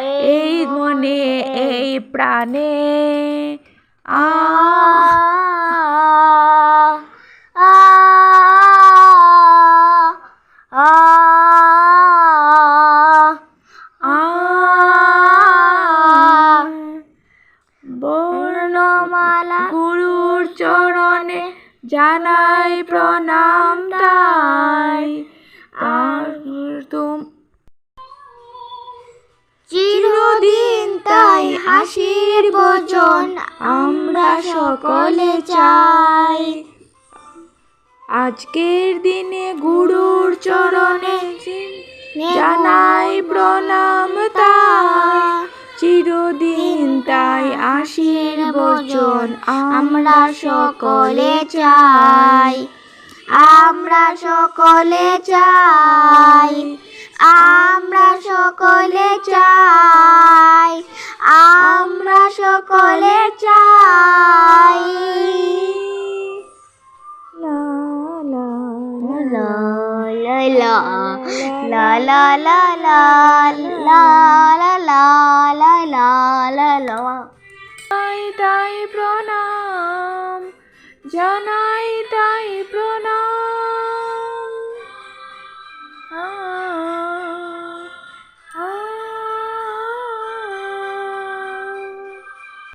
এই মনে এই প্রাণে আ আ বর্ণমালা গুরুর চরণে জানাই প্রণাম তাই। আর তুম হাসির বচন আমরা সকলে চাই। আজকের দিনে গুরুর চরণে জানাই প্রণাম চিরদিন তাই আশির বচন আমরা সকলে চাই। আমরা সকলে চাই। আমরা সকলে চাই। সকলে চাই লা লা লা লা লা লা লা লা লা লা লা লা লা লা লা তাই তাই প্রণাম জানাই